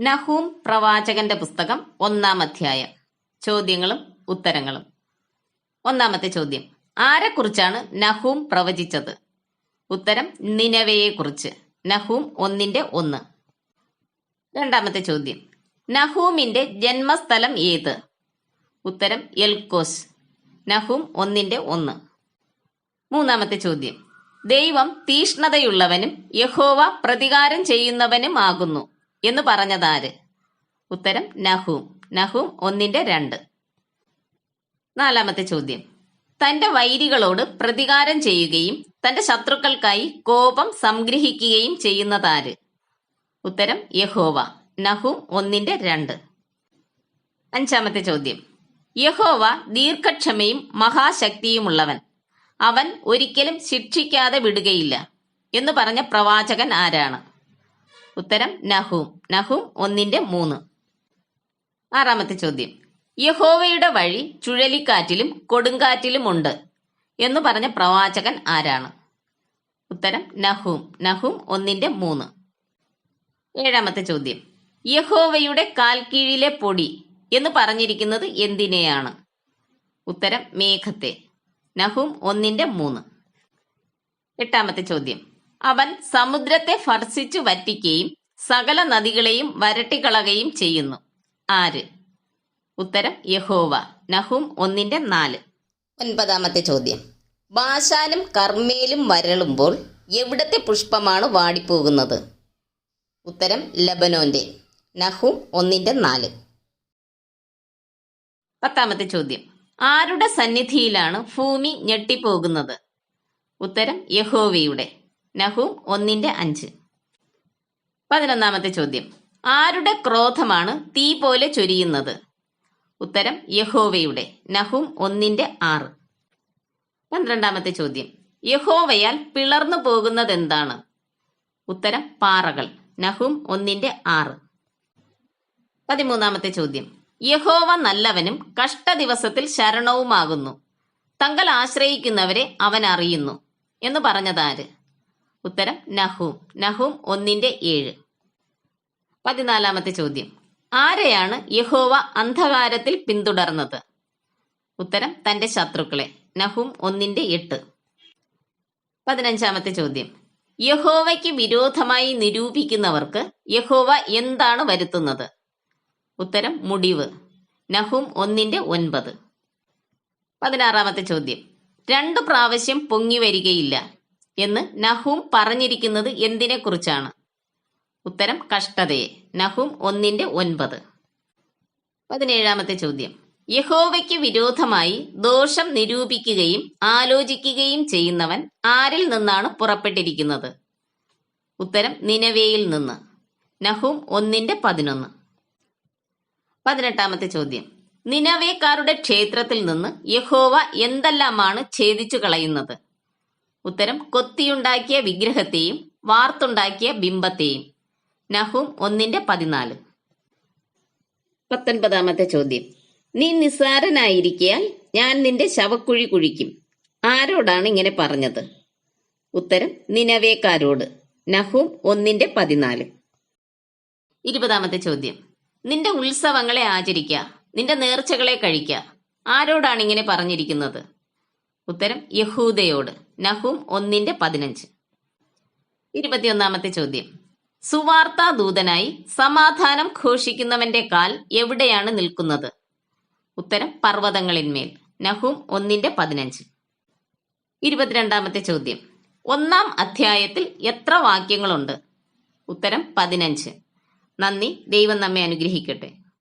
നഹൂം പ്രവാചകന്റെ പുസ്തകം ഒന്നാം അധ്യായം. ചോദ്യങ്ങളും ഉത്തരങ്ങളും. ഒന്നാമത്തെ ചോദ്യം. ആരെക്കുറിച്ചാണ് നഹൂം പ്രവചിച്ചത്? ഉത്തരം നിനവയെക്കുറിച്ച്. നഹൂം ഒന്നിന്റെ ഒന്ന്. രണ്ടാമത്തെ ചോദ്യം. നഹൂമിന്റെ ജന്മസ്ഥലം ഏത്? ഉത്തരം എൽക്കോസ്. നഹൂം ഒന്നിന്റെ ഒന്ന്. മൂന്നാമത്തെ ചോദ്യം. ദൈവം തീഷ്ണതയുള്ളവനും യഹോവ പ്രതികാരം ചെയ്യുന്നവനും ആകുന്നു എന്ന് പറഞ്ഞതാര്? ഉത്തരം നഹൂം. നഹൂം ഒന്നിന്റെ രണ്ട്. നാലാമത്തെ ചോദ്യം. തന്റെ വൈരികളോട് പ്രതികാരം ചെയ്യുകയും തന്റെ ശത്രുക്കൾക്കായി കോപം സംഗ്രഹിക്കുകയും ചെയ്യുന്നതാര്? ഉത്തരം യഹോവ. നഹൂം ഒന്നിന്റെ രണ്ട്. അഞ്ചാമത്തെ ചോദ്യം. യഹോവ ദീർഘക്ഷമയും മഹാശക്തിയുമുള്ളവൻ. അവൻ ഒരിക്കലും ശിക്ഷിക്കാതെ വിടുകയില്ല എന്ന് പറഞ്ഞ പ്രവാചകൻ ആരാണ്? ഉത്തരം നഹൂം. നഹൂം ഒന്നിന്റെ മൂന്ന്. ആറാമത്തെ ചോദ്യം. യഹോവയുടെ വഴി ചുഴലിക്കാറ്റിലും കൊടുങ്കാറ്റിലും ഉണ്ട് എന്ന് പറഞ്ഞ പ്രവാചകൻ ആരാണ്? ഉത്തരം നഹൂം. നഹൂം ഒന്നിന്റെ മൂന്ന്. ഏഴാമത്തെ ചോദ്യം. യഹോവയുടെ കാൽക്കീഴിലെ പൊടി എന്ന് പറഞ്ഞിരിക്കുന്നത് എന്തിനെയാണ്? ഉത്തരം മേഘത്തെ. നഹൂം ഒന്നിന്റെ മൂന്ന്. എട്ടാമത്തെ ചോദ്യം. അവൻ സമുദ്രത്തെ ഭർഷിച്ചു വറ്റിക്കുകയും സകല നദികളെയും വരട്ടിക്കളകയും ചെയ്യുന്നു. ആര്? ഉത്തരം യഹോവ. നഹും ഒന്നിന്റെ നാല്. ഒൻപതാമത്തെ ചോദ്യം. ബാശാനും കർമ്മേലും വരളുമ്പോൾ എവിടത്തെ പുഷ്പമാണ് വാടിപ്പോകുന്നത്? ഉത്തരം ലബനോന്റെ. നഹും ഒന്നിന്റെ നാല്. പത്താമത്തെ ചോദ്യം. ആരുടെ സന്നിധിയിലാണ് ഭൂമി ഞെട്ടിപ്പോകുന്നത്? ഉത്തരം യഹോവയുടെ. നഹൂം ഒന്നിന്റെ അഞ്ച്. പതിനൊന്നാമത്തെ ചോദ്യം. ആരുടെ ക്രോധമാണ് തീ പോലെ ചൊരിയുന്നത്? ഉത്തരം യഹോവയുടെ. നഹും ഒന്നിന്റെ ആറ്. പന്ത്രണ്ടാമത്തെ ചോദ്യം. യഹോവയാൽ പിളർന്നു പോകുന്നത് എന്താണ് ഉത്തരം പാറകൾ. നഹും ഒന്നിന്റെ ആറ്. പതിമൂന്നാമത്തെ ചോദ്യം. യഹോവ നല്ലവനും കഷ്ട ദിവസത്തിൽ ശരണവുമാകുന്നു. തങ്ങൾ ആശ്രയിക്കുന്നവരെ അവൻ അറിയുന്നു. എന്ന് പറഞ്ഞതാര്? ഉത്തരം നഹൂം. നഹൂം ഒന്നിന്റെ ഏഴ്. പതിനാലാമത്തെ ചോദ്യം. ആരെയാണ് യഹോവ അന്ധകാരത്തിൽ പിന്തുടർന്നത്? ഉത്തരം തന്റെ ശത്രുക്കളെ. നഹൂം ഒന്നിന്റെ എട്ട്. പതിനഞ്ചാമത്തെ ചോദ്യം. യഹോവയ്ക്ക് വിരോധമായി നിരൂപിക്കുന്നവർക്ക് യഹോവ എന്താണ് വരുത്തുന്നത്? ഉത്തരം മുടിവ്. നഹൂം ഒന്നിന്റെ ഒൻപത്. പതിനാറാമത്തെ ചോദ്യം. രണ്ടു പ്രാവശ്യം പൊങ്ങി വരികയില്ല. എന്ന് നഹൂം പറഞ്ഞിരിക്കുന്നത് എന്തിനെക്കുറിച്ചാണ്? ഉത്തരം കഷ്ടതയെ. നഹൂം ഒന്നിന്റെ ഒൻപത്. പതിനേഴാമത്തെ ചോദ്യം. യഹോവയ്ക്ക് വിരോധമായി ദോഷം നിരൂപിക്കുകയും ആലോചിക്കുകയും ചെയ്യുന്നവൻ ആരിൽ നിന്നാണ് പുറപ്പെട്ടിരിക്കുന്നത്? ഉത്തരം നിനവേയിൽ നിന്ന്. നഹൂം ഒന്നിന്റെ പതിനൊന്ന്. പതിനെട്ടാമത്തെ ചോദ്യം. നിനവേക്കാരുടെ ക്ഷേത്രത്തിൽ നിന്ന് യഹോവ എന്തെല്ലാമാണ് ഛേദിച്ചു കളയുന്നത് ഉത്തരം കൊത്തിയുണ്ടാക്കിയ വിഗ്രഹത്തെയും വാർത്തുണ്ടാക്കിയ ബിംബത്തെയും. നഹും ഒന്നിന്റെ പതിനാല്. പത്തൊൻപതാമത്തെ ചോദ്യം. നീ നിസ്സാരനായിരിക്കാൽ ഞാൻ നിന്റെ ശവക്കുഴി കുഴിക്കും. ആരോടാണ് ഇങ്ങനെ പറഞ്ഞത്? ഉത്തരം നിനവേക്കാരോട്. നഹും ഒന്നിന്റെ പതിനാല്. ഇരുപതാമത്തെ ചോദ്യം. നിന്റെ ഉത്സവങ്ങളെ ആചരിക്ക നിന്റെ നേർച്ചകളെ കഴിക്ക. ആരോടാണ് ഇങ്ങനെ പറഞ്ഞിരിക്കുന്നത്? ഉത്തരം യഹൂദയോട്. നഹൂം ഒന്നിന്റെ പതിനഞ്ച്. ഇരുപത്തിയൊന്നാമത്തെ ചോദ്യം. സുവാർത്താ ദൂതനായി സമാധാനം ഘോഷിക്കുന്നവന്റെ കാൽ എവിടെയാണ് നിൽക്കുന്നത്? ഉത്തരം പർവതങ്ങളിന്മേൽ. നഹൂം ഒന്നിന്റെ പതിനഞ്ച്. ഇരുപത്തിരണ്ടാമത്തെ ചോദ്യം. ഒന്നാം അധ്യായത്തിൽ എത്ര വാക്യങ്ങളുണ്ട്? ഉത്തരം പതിനഞ്ച്. നന്ദി ദൈവം നമ്മെ അനുഗ്രഹിക്കട്ടെ.